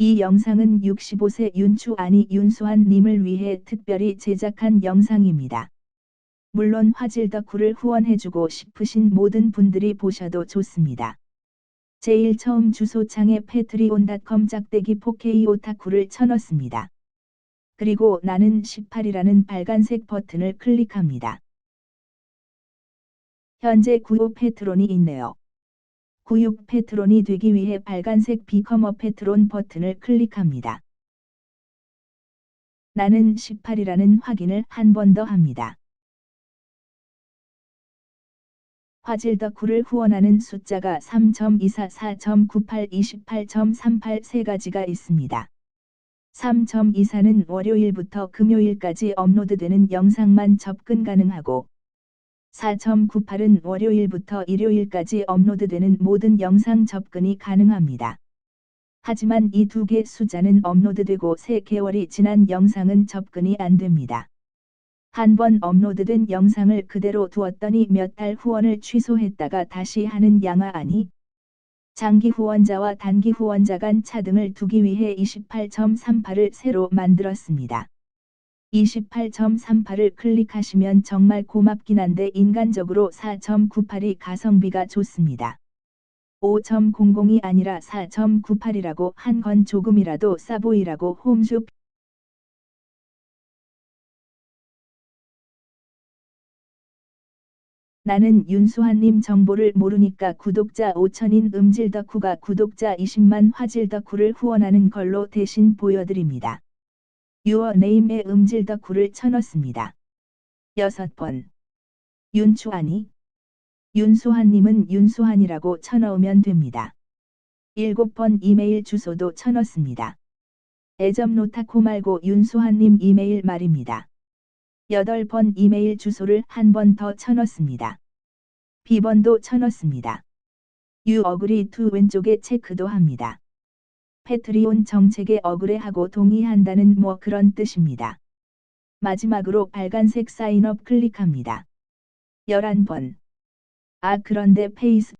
이 영상은 65세 윤추 아니 윤수한 님을 위해 특별히 제작한 영상입니다. 물론 화질 덕후를 후원해주고 싶으신 모든 분들이 보셔도 좋습니다. 제일 처음 주소창에 패트리온닷컴 짝대기 4K 오타쿠를 쳐넣습니다. 그리고 나는 18이라는 빨간색 버튼을 클릭합니다. 현재 95 페트론이 있네요. 96 페트론이 되기 위해 빨간색 비커머 페트론 버튼을 클릭합니다. 나는 18이라는 확인을 한 번 더 합니다. 화질 덕후를 후원하는 숫자가 3.24, 4.98, 28.38 세 가지가 있습니다. 3.24는 월요일부터 금요일까지 업로드되는 영상만 접근 가능하고 4.98은 월요일부터 일요일까지 업로드되는 모든 영상 접근이 가능합니다. 하지만 이 두 개 숫자는 업로드되고 3개월이 지난 영상은 접근이 안 됩니다. 한 번 업로드된 영상을 그대로 두었더니 몇 달 후원을 취소했다가 다시 하는 양아 아니? 장기 후원자와 단기 후원자 간 차등을 두기 위해 28.38을 새로 만들었습니다. 28.38을 클릭하시면 정말 고맙긴 한데 인간적으로 4.98이 가성비가 좋습니다. 5.00이 아니라 4.98이라고 한 건 조금이라도 싸 보이라고 홈쇼 나는 윤수한님 정보를 모르니까 구독자 5천인 음질 덕후가 구독자 20만 화질 덕후를 후원하는 걸로 대신 보여드립니다. 유어 네임의 음질 덕후를 쳐넣습니다. 6번 윤추한이 윤수한님은 윤수한이라고 쳐넣으면 됩니다. 7번 이메일 주소도 쳐넣습니다. 애점 노타코 말고 윤수한님 이메일 말입니다. 8번 이메일 주소를 한 번 더 쳐넣습니다. 비번도 쳐넣습니다. 유 어그리 투 왼쪽에 체크도 합니다. 패트리온 정책에 억울해하고 동의한다는 뭐 그런 뜻입니다. 마지막으로 빨간색 사인업 클릭합니다. 11번. 아 그런데 페이스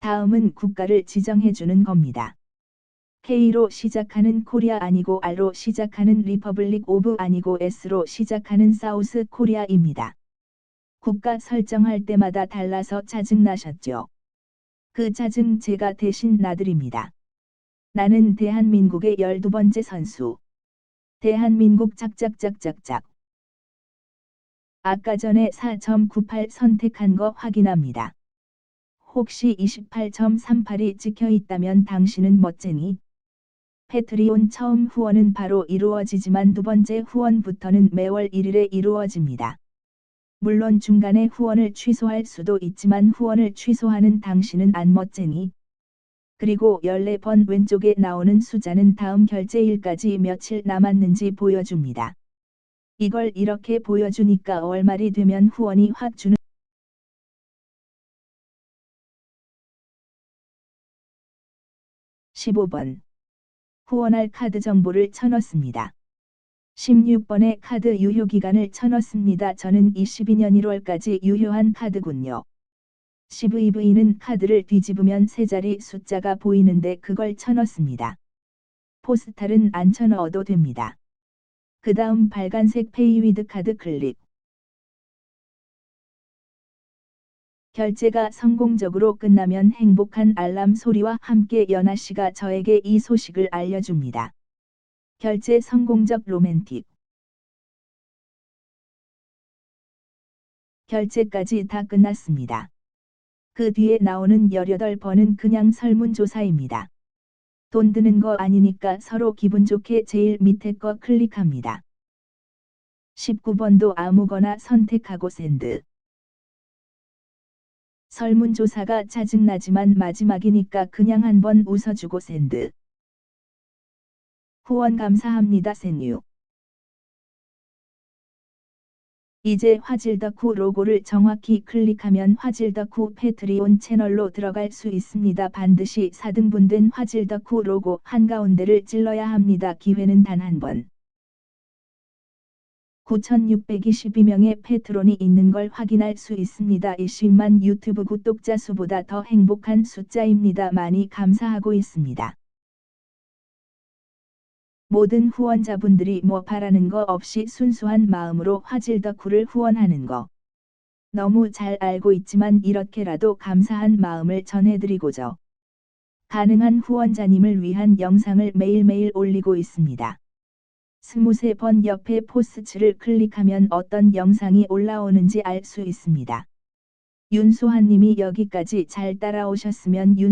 다음은 국가를 지정해주는 겁니다. K로 시작하는 코리아 아니고 R로 시작하는 리퍼블릭 오브 아니고 S로 시작하는 사우스 코리아입니다. 국가 설정할 때마다 달라서 짜증나셨죠? 그 짜증 제가 대신 나드립니다. 나는 대한민국의 12번째 선수. 대한민국 짝짝짝짝짝. 아까 전에 4.98 선택한 거 확인합니다. 혹시 28.38이 찍혀 있다면 당신은 멋쟁이? 패트리온 처음 후원은 바로 이루어지지만 두 번째 후원부터는 매월 1일에 이루어집니다. 물론 중간에 후원을 취소할 수도 있지만 후원을 취소하는 당신은 안 멋쟁이. 그리고 14번 왼쪽에 나오는 숫자는 다음 결제일까지 며칠 남았는지 보여줍니다. 이걸 이렇게 보여주니까 월말이 되면 후원이 확 주는 15번. 후원할 카드 정보를 쳐넣습니다. 16번에 카드 유효 기간을 쳐넣습니다. 저는 22년 1월까지 유효한 카드군요. 12V는 카드를 뒤집으면 세 자리 숫자가 보이는데 그걸 쳐넣습니다. 포스탈은 안 쳐넣어도 됩니다. 그 다음 빨간색 페이위드 카드 클릭. 결제가 성공적으로 끝나면 행복한 알람 소리와 함께 연아 씨가 저에게 이 소식을 알려줍니다. 결제 성공적 로맨틱. 결제까지 다 끝났습니다. 그 뒤에 나오는 18번은 그냥 설문조사입니다. 돈 드는 거 아니니까 서로 기분 좋게 제일 밑에 거 클릭합니다. 19번도 아무거나 선택하고 샌드. 설문조사가 짜증나지만 마지막이니까 그냥 한번 웃어주고 샌드. 후원 감사합니다 센유. 이제 화질덕후 로고를 정확히 클릭하면 화질덕후 패트리온 채널로 들어갈 수 있습니다. 반드시 4등분된 화질덕후 로고 한가운데를 찔러야 합니다. 기회는 단 한 번. 9,622명의 페트론이 있는 걸 확인할 수 있습니다. 20만 유튜브 구독자 수보다 더 행복한 숫자입니다. 많이 감사하고 있습니다. 모든 후원자분들이 뭐 바라는 거 없이 순수한 마음으로 화질 덕후를 후원하는 거. 너무 잘 알고 있지만 이렇게라도 감사한 마음을 전해드리고죠. 가능한 후원자님을 위한 영상을 매일매일 올리고 있습니다. 23번 옆에 포스츠를 클릭하면 어떤 영상이 올라오는지 알 수 있습니다. 윤소한님이 여기까지 잘 따라오셨으면 윤